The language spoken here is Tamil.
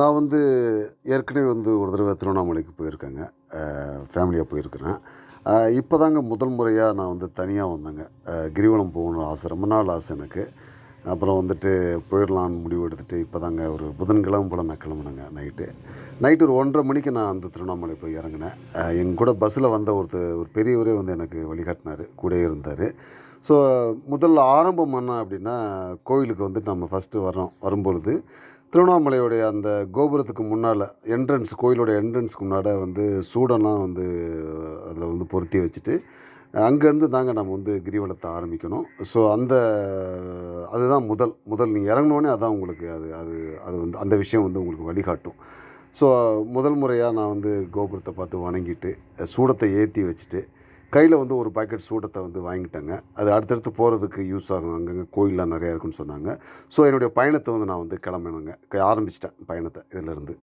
நான் வந்து ஏற்கனவே வந்து ஒரு தடவை திருவண்ணாமலைக்கு போயிருக்கேங்க. ஃபேமிலியாக போயிருக்கிறேன். இப்போ தாங்க முதல் முறையாக நான் வந்து தனியாக வந்தேங்க. கிரிவலம் போகணும்னு ஆசை ரொம்ப நாள் ஆசை எனக்கு. அப்புறம் வந்துட்டு போயிடலான்னு முடிவு எடுத்துகிட்டு இப்போ தாங்க ஒரு புதன்கிழமை போல் நான் கிளம்புனேங்க நைட்டு. நைட்டு ஒரு ஒன்றரை மணிக்கு நான் அந்த திருவண்ணாமலை போய் இறங்கினேன். அஹ் என் கூட பஸ்ஸில் வந்த ஒருத்தர் ஒரு பெரியவரே வந்து எனக்கு வழிகாட்டினார் கூடயே இருந்தார். ஸோ முதல்ல ஆரம்பம் என்ன அப்படின்னா கோயிலுக்கு வந்துட்டு நம்ம ஃபஸ்ட்டு வரோம் வரும்பொழுது திருவண்ணாமலையுடைய அந்த கோபுரத்துக்கு முன்னால் என்ட்ரன்ஸ் கோயிலோட என்ட்ரன்ஸ்க்கு முன்னாடி வந்து சூடெல்லாம் வந்து அதில் வந்து பொருத்தி வச்சுட்டு அங்கேருந்து தாங்க நம்ம வந்து கிரிவலத்தை ஆரம்பிக்கணும். ஸோ அந்த அதுதான் முதல் முதல் நீங்கள் இறங்கினோடனே அதான் உங்களுக்கு அது அது அது வந்து அந்த விஷயம் வந்து உங்களுக்கு வழிகாட்டும். ஸோ முதல் முறையாக நான் வந்து கோபுரத்தை பார்த்து வணங்கிட்டு சூடத்தை ஏற்றி வச்சுட்டு கையில் வந்து ஒரு பாக்கெட் சூடத்தை வந்து வாங்கிட்டேங்க. அது அடுத்தடுத்து போகிறதுக்கு யூஸ் ஆகும். அங்கங்கே கோயிலெலாம் நிறையா இருக்குன்னு சொன்னாங்க. ஸோ என்னுடைய பயணத்தை வந்து நான் வந்து கிளம்பினேங்க ஆரம்பிச்சிட்டேன் பயணத்தை இதிலேருந்து.